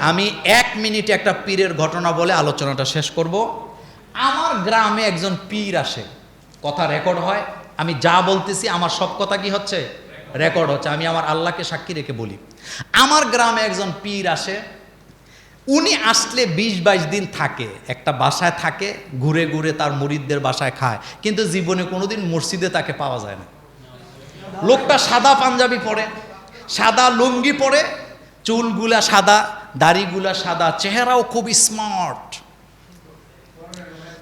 আমি এক মিনিটে একটা পীরের ঘটনা বলে আলোচনাটা শেষ করব। আমার গ্রামে একজন পীর আসে। কথা রেকর্ড হয়। আমি যা বলতেছি, আমার সব কথা কি হচ্ছে? রেকর্ড হচ্ছে। আমি আমার আল্লাহকে সাক্ষী রেখে বলি। আমার গ্রামে একজন পীর আসে। উনি আসলে বিশ বাইশ দিন থাকে। একটা বাসায় থাকে, ঘুরে ঘুরে তার মুরিদদের বাসায় খায়। কিন্তু জীবনে কোনোদিন মসজিদে তাকে পাওয়া যায় না। লোকটা সাদা পাঞ্জাবি পরে, সাদা লুঙ্গি পরে, চুলগুলা সাদা দাড়িগুলা সাদা, চেহারাও খুব স্মার্ট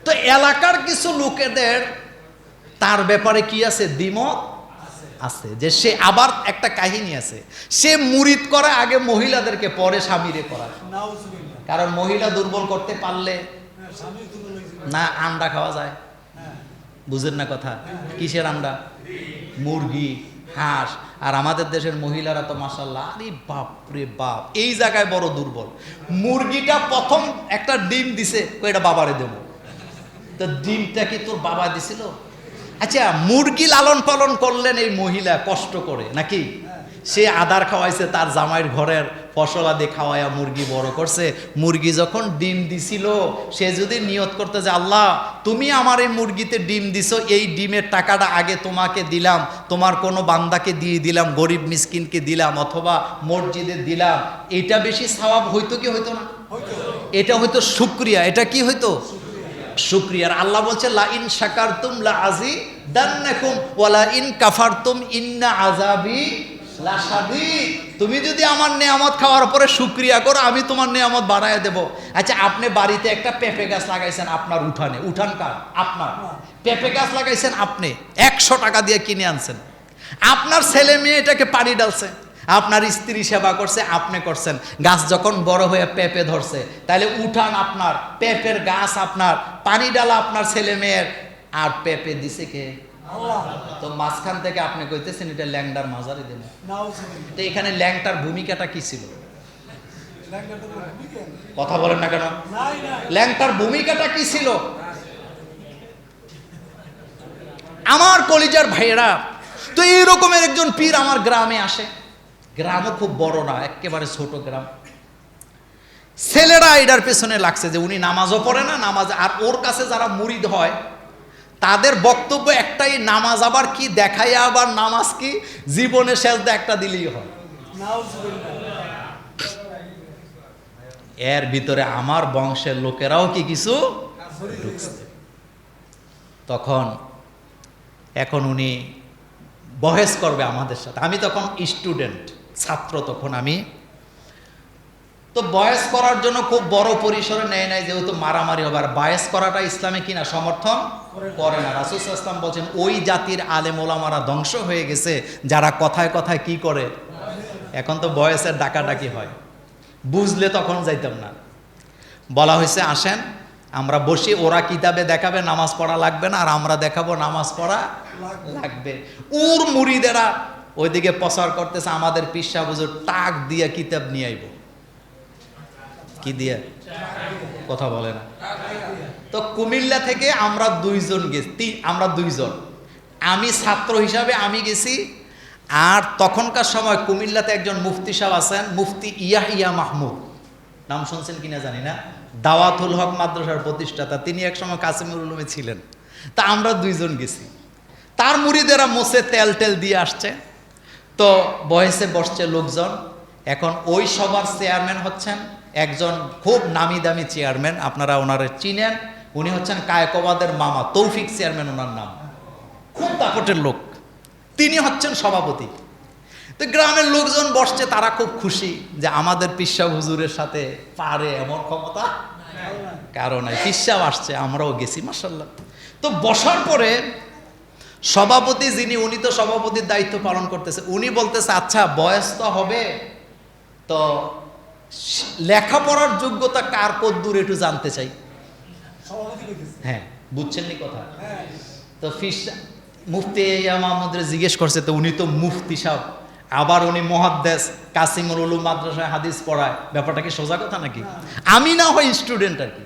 তো এলাকার কিছু লোকেদের, তার ব্যাপারে কি আছে? দ্বিমত আছে যে সে আবার একটা কাহিনী আছে। সে মুরিদ করে আগে মহিলাদেরকে, পরে স্বামীরে করা। কারণ মহিলা দুর্বল করতে পারলে না আন্ডা খাওয়া যায়। বুঝেন না কথা? কিসের আন্ডা? মুরগি। হাঁস। আর আমাদের দেশের মহিলারা তো মাসাল্লাহ আরে বাপ রে বাপ, এই জায়গায় বড় দুর্বল। মুরগিটা প্রথম একটা ডিম দিছে এটা বাবারে দেব। তো ডিমটা কি তোর বাবা দিছিল? আচ্ছা মুরগি লালন পালন করলেন এই মহিলা কষ্ট করে, নাকি? সে আদার খাওয়াইছে তার জামাইয়ের ঘরের ফসলাদি খাওয়ায়া মুরগি বড় করছে। মুরগি যখন ডিম দিছিল সে যদি নিয়ত করতে যে আল্লাহ তুমি আমার এই মুরগিতে ডিম দিছো এই ডিমের টাকাটা আগে তোমাকে দিলাম তোমার কোনো বান্দাকে দিয়ে দিলাম গরিব মিসকিনকে দিলাম অথবা মসজিদে দিলাম এটা বেশি সওয়াব হইতো কি হইতো না? এটা হয়তো শুক্রিয়া এটা কি হইতো? শুক্রিয়ার আল্লাহ বলছে লা ইন শাকারতুম লা আজি দান্নাকুম ওয়ালা ইন কাফারতুম ইন্না আযাবি লাশাদীদ তুমি যদি আমার নেয়ামত খাওয়ার পরে শুক্রিয়া করো, আমি তোমার নেয়ামত বাড়ায় দেব। আচ্ছা আপনি বাড়িতে একটা পেঁপে গাছ লাগাইছেন আপনার উঠানে। উঠান কার? আপনার। পেঁপে গাছ লাগাইছেন আপনি। একশো টাকা দিয়ে কিনে আনছেন। আপনার ছেলে মেয়ে এটাকে পানি ডালছে। আপনার স্ত্রী সেবা করছে, আপনি করছেন। গাছ যখন বড় হয়ে পেঁপে ধরছে, তাহলে উঠান আপনার, পেঁপের গাছ আপনার, পানি ডালা আপনার ছেলে মেয়ের। আর পেঁপে দিছে কে? তো মাঝখান থেকে আপনি কইতেছেন এটা ল্যাংডার মাজারি দেন। তো এখানে ল্যাংটার ভূমিকাটা কি ছিল? কথা বলেন না কেন? ল্যাংটার ভূমিকাটা কি ছিল? আমার কলিজার ভাইয়েরা তো এই রকমের একজন পীর আমার গ্রামে আসে। গ্রামও খুব বড় না একেবারে ছোট গ্রাম। ছেলেরা এটার পেছনে লাগছে যে উনি নামাজও পড়ে না নামাজ আর ওর কাছে যারা মুরিদ হয় তাদের বক্তব্য একটাই, নামাজ আবার কি, দেখাই আবার নামাজ কি? জীবনে সেজদা একটা দিলেই হয়। এর ভিতরে আমার বংশের লোকেরাও কি কিছু ঢুকছে। তখন, এখন উনি বহেস করবে আমাদের সাথে। আমি তখন স্টুডেন্ট ছাত্র তখন আমি তো বয়স করার জন্য খুব বড় পরিসরে নেয় নাই, যেহেতু মারামারি হবে। আর বয়স করাটা ইসলামে কিনা সমর্থন করে না। রাসুল ইসলাম বলছেন, ওই জাতির আলেম ধ্বংস হয়ে গেছে, যারা কথায় কথায় কি করে? এখন তো বয়সের ডাকাডাকি হয়। বুঝলে তখন যাইতাম না। বলা হয়েছে, আসেন, আমরা বসি, ওরা কিতাবে দেখাবে, নামাজ পড়া লাগবে না, আর আমরা দেখাবো নামাজ পড়া লাগবে। উর মুড়িদেরা ওইদিকে প্রচার করতেছে, আমাদের পিসা বুঝুর টাক দিয়ে কিতাব নিয়ে আইব। কি দিয়ে? কথা বলে না। তো কুমিল্লা থেকে আমরা দুইজন গেছি আমরা দুইজন। আমি ছাত্র হিসাবে আমি গেছি, আর তখনকার সময় কুমিল্লাতে একজন মুফতি সাহেব আছেন, মুফতি ইয়াহিয়া মাহমুদ। নাম শুনছেন কিনা জানি না? দাওয়াতুল হক মাদ্রাসার প্রতিষ্ঠাতা, তিনি একসময় কাসিমুল উলুমে ছিলেন। তা আমরা দুইজন গেছি। তার মুড়িদেরা মোসে তেল টেল দিয়ে আসছে। তো বয়সে বসছে লোকজন। এখন ওই সবার চেয়ারম্যান হচ্ছেন একজন খুব নামি দামি চেয়ারম্যান, আপনারা ওনারে চিনেন, উনি হচ্ছেন কায়কবাদের মামা, তৌফিক চেয়ারম্যান ওনার নাম। খুব দাপটের লোক। তিনি হচ্ছেন সভাপতি। তো গ্রামের লোকজন বসছে, তারা খুব খুশি যে আমাদের পিসা হুজুরের সাথে পারে এমন ক্ষমতা কারণ পিসাব আসছে, আমরাও গেছি মাসাল্লাহ তো বসার পরে সভাপতি যিনি, উনি তো সভাপতির দায়িত্ব পালন করতেছে, উনি বলতেছে আচ্ছা বয়স তো হবে, তো লেখাপড়ার যোগ্যতা কার কদ্দূর একটু জানতে চাই। হ্যাঁ বুঝছেন নি কথা? হ্যাঁ। তো ফিস মুফতি মাহমুদরে জিজ্ঞেস করছে তো উনি তো মুফতি সাহেব আবার উনি মহাদ্দেশ কাসিমুল উলুম মাদ্রাসায় হাদিস পড়ায়। ব্যাপারটা কি সোজা কথা নাকি? আমি না হয় স্টুডেন্ট আর কি।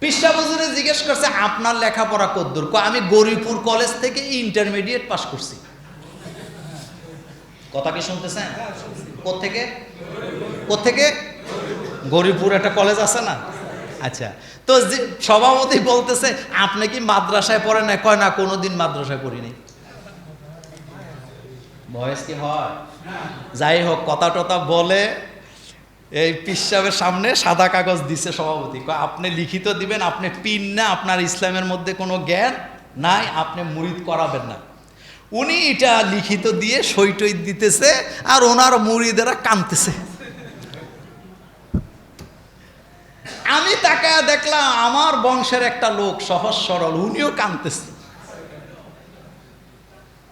পিসা বুজুরে জিজ্ঞেস করছে আপনার লেখাপড়া কদ্দূর আমি গরিপুর কলেজ থেকে ইন্টারমিডিয়েট পাস করছি। কথা কি শুনতেছেন? হ্যাঁ কোথেকে কোথেকে গরিবপুর একটা কলেজ আছে না? আচ্ছা তো সভাপতি বলতেছে, আপনি কি মাদ্রাসায় পড়েন না? কয়, না, কোনোদিন মাদ্রাসায় পড়িনি। বয়স কি হয়? যাই হোক কথা টথা বলে এই পিসাবের সামনে সাদা কাগজ দিছে সভাপতি। আপনি লিখিত দিবেন, আপনি পিন না, আপনার ইসলামের মধ্যে কোনো জ্ঞান নাই, আপনি মুরিদ করাবেন না। উনি এটা লিখিত দিয়ে সই টই দিতেছে আর ওনার মুরিদেরা কানতেছে। আমি তাকে দেখলাম আমার বংশের একটা লোক, সহজ সরল, উনিও কানতেছে।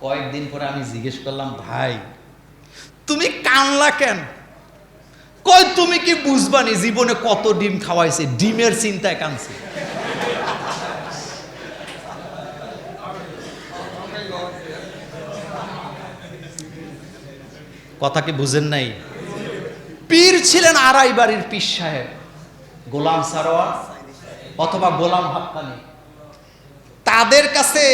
কয়েকদিন পরে আমি জিজ্ঞেস করলাম, ভাই, তুমি কানলা কেন? কয়, তুমি কি বুঝবানি, জীবনে কত ডিম খাওয়াইছে, ডিমের চিন্তায় কানছে। কথা কি বুঝেন নাই? পীর ছিলেন আড়াই বাড়ির পীর সাহেব। গোলাম সারোয়ার অথবা গোলাম হাক্কানি। তাদের কাছে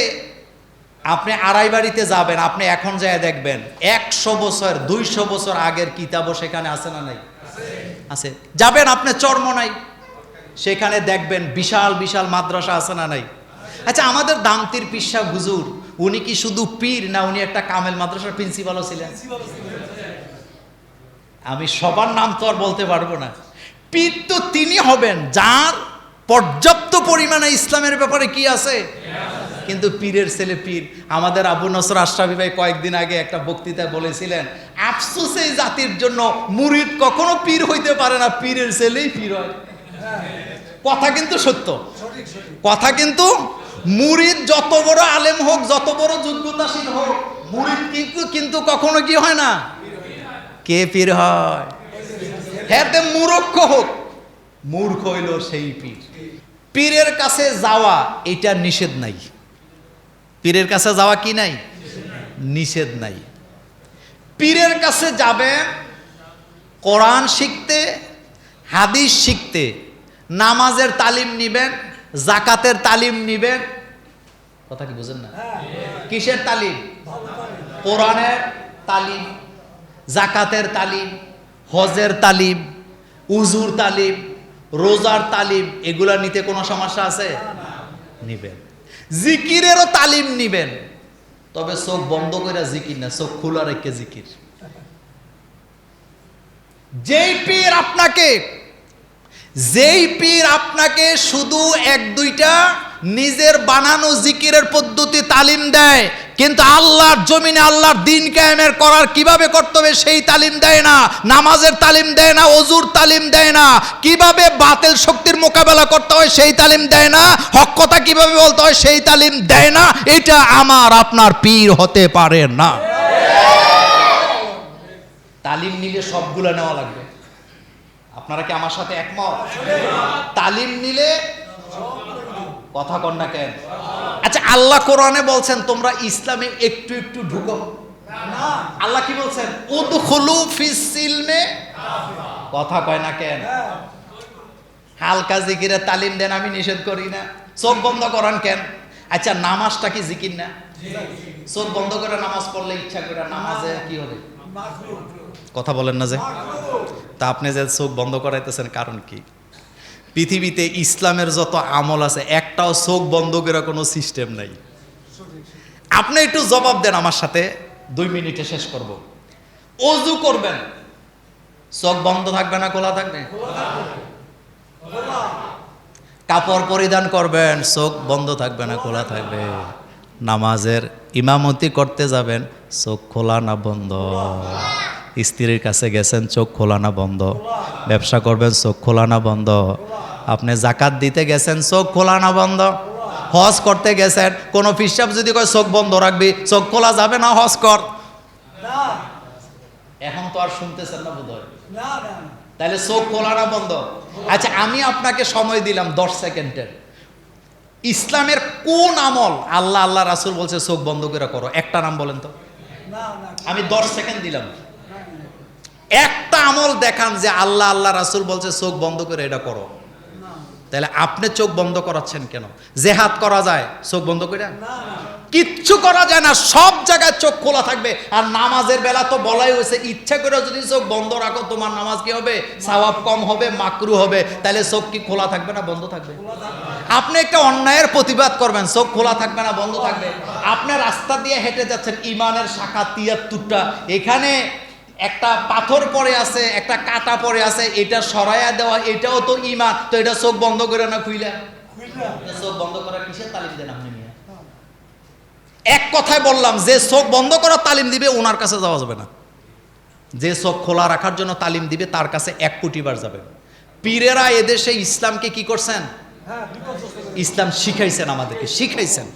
আপনি আড়াই বাড়িতে যাবেন, আপনি এখন যায় দেখবেন, একশো বছর, দুইশো বছর আগের কিতাবও সেখানে আছে না নাই? আছে। যাবেন, আপনি চর্ম নাই। সেখানে দেখবেন বিশাল বিশাল মাদ্রাসা আছে না নাই? আচ্ছা আমাদের দামতির পিসা হুজুর উনি কি শুধু পীর না উনি একটা কামেল মাদ্রাসার প্রিন্সিপালও ছিলেন? আমি সবার নাম তো আর বলতে পারব না। পীর তো তিনি হবেন, যার পর্যাপ্ত পরিমাণে ইসলামের ব্যাপারে কি আছে? কিন্তু পীরের ছেলে পীর। আমাদের আবু নসর আশরাফি ভাই কয়েকদিন আগে একটা বক্তৃতায় বলেছিলেন, আফসোস এই জাতির জন্য মুরিদ কখনো পীর হইতে পারে না, পীরের ছেলেই পীর হয়। কথা কিন্তু সত্য। কথা কিন্তু মুরিদ যত বড় আলেম হোক, যত বড় যোগ্যতাশীল হোক, মুরিদ কিন্তু কিন্তু কখনো কি হয় না? কে পীর হয় হ্যাঁ মূর্খ হোক, মূর্খ হইল সেই পীর। পীরের কাছে যাওয়া, এটা নিষেধ নাই। পীরের কাছে যাওয়া কি নাই? নিষেধ নাই। পীরের কাছে যাবেন কোরআন শিখতে, হাদিস শিখতে, নামাজের তালিম নিবেন জাকাতের তালিম নিবেন? কথা কি বুঝেন না? কিসের তালিম? কোরআনের তালিম জাকাতের তালিম হজের তালিম উজুর তালিম রোজার তালিম এগুলা নিতে কোনো সমস্যা আছে? নিবেন। জিকিরেরও তালিম নিবেন। তবে চোখ বন্ধ করে জিকির না চোখ খোলা রেখে জিকির। যেই পীর আপনাকে যেই পীর আপনাকে শুধু এক দুইটা নিজের বানানো জিকিরের পদ্ধতি তালিম দেয়, কিন্তু আল্লাহর জমিনে আল্লাহর দিন কায়েমের করার কীভাবে করতে হবে সেই তালিম দেয় না, নামাজের তালিম দেয় না, অজুর তালিম দেয় না, কীভাবে বাতিল শক্তির মোকাবেলা করতে হয় সেই তালিম দেয় না, হক কথা কীভাবে বলতে হয় সেই তালিম দেয় না, এটা আমার আপনার পীর হতে পারে না। তালিম নিলে সবগুলো নেওয়া লাগবে। আপনারা কি আমার সাথে একমত? তালিম নিলে কথা কন না কেন? আচ্ছা আল্লাহ কোরআনে বলছেন, তোমরা ইসলামে একটু একটু ঢুকো। আল্লাহ কি বলছেন? উদখুলু কথা কয় না কেন? হালকা জিকিরে তালিম দেন, আমি নিষেধ করি না। চোখ বন্ধ করান কেন? আচ্ছা নামাজটা কি জিকির না? চোখ বন্ধ করে নামাজ পড়লে ইচ্ছা করে নামাজে কি হবে? কথা বলেন না যে। তা আপনি যে চোখ বন্ধ করাইতেছেন কারণ কি? পৃথিবীতে ইসলামের যত আমল আছে, একটাও চোখ বন্ধ করে কোনো সিস্টেম নাই। আপনি একটু জবাব দেন আমার সাথে, দুই মিনিটে শেষ করব। অজু করবেন। চোখ বন্ধ থাকবে না, খোলা থাকবে? কাপড় পরিধান করবেন, চোখ বন্ধ থাকবে না, খোলা থাকবে। নামাজের ইমামতি করতে যাবেন, চোখ খোলা না বন্ধ। স্ত্রীর কাছে গেছেন, চোখ খোলা না বন্ধ। ব্যবসা করবেন, চোখ খোলা না বন্ধ। আপনি জাকাত দিতে গেছেন, চোখ খোলা না বন্ধ। হজ করতে গেছেন, কোনো ফিসাব যদি কয় চোখ বন্ধ রাখবি, চোখ খোলা যাবে না, হজ কর। এখন তো আর শুনতেছেন না বোধ তাহলে চোখ খোলা না বন্ধ। আচ্ছা আমি আপনাকে সময় দিলাম দশ সেকেন্ডের। ইসলামের কোন আমল? আল্লাহ আল্লাহ রাসুল বলছে, চোখ বন্ধ করে করো। একটা নাম বলেন তো। আমি দশ সেকেন্ড দিলাম। একটা আমল দেখান যে আল্লাহ আল্লাহ রাসুল বলছে, চোখ বন্ধ করে এটা করো। তাহলে আপনি চোখ বন্ধ করাচ্ছেন কেন? জেহাদ করা যায়, চোখ বন্ধ করে? কিচ্ছু করা যায় না, সব জায়গায় চোখ খোলা থাকবে। আর নামাজের বেলা তো বলাই হয়েছে, ইচ্ছা করে যদি চোখ বন্ধ রাখো, তোমার নামাজ কি হবে? সওয়াব কম হবে, মাকরু হবে। তাহলে চোখ কি খোলা থাকবে না বন্ধ থাকবে? আপনি একটা অন্যায়ের প্রতিবাদ করবেন, চোখ খোলা থাকবে না, বন্ধ থাকবে। আপনি রাস্তা দিয়ে হেঁটে যাচ্ছেন, ইমানের শাখা তিয়াত্তরটা। এখানে একটা পাথর পরে আছে একটা কাটা পরে আছে এটা সরাইয়া দেওয়া এটাও তো ইমান তো এটা চোখ বন্ধ করে না খুইলা? চোখ বন্ধ করার কিসের তালিম দেন আপনি এক কথায় বললাম যে চোখ বন্ধ করার তালিম দিবে ওনার কাছে যাওয়া যাবে না। যে চোখ খোলা রাখার জন্য তালিম দিবে তার কাছে এক কোটি বার যাবে। পীরেরা এদেশে ইসলামকে কি করছেন? হ্যাঁ করে। ইসলাম শিখাইছেন আমাদেরকে শিখাইছেন।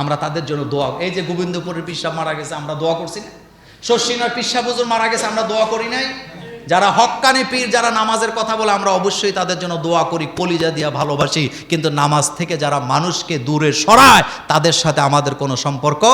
আমরা তাদের জন্য দোয়া এই যে গোবিন্দপুরের পিসাব মারা গেছে আমরা দোয়া করছি না? শশীনার পিসা বুজুর মারা গেছে, আমরা দোয়া করি নাই। যারা হক্কানি পীর, যারা নামাজের কথা বলে, আমরা অবশ্যই তাদের জন্য দোয়া করি, কলিজা দিয়া ভালোবাসি। কিন্তু নামাজ থেকে যারা মানুষকে দূরে সরায়, তাদের সাথে আমাদের কোনো সম্পর্ক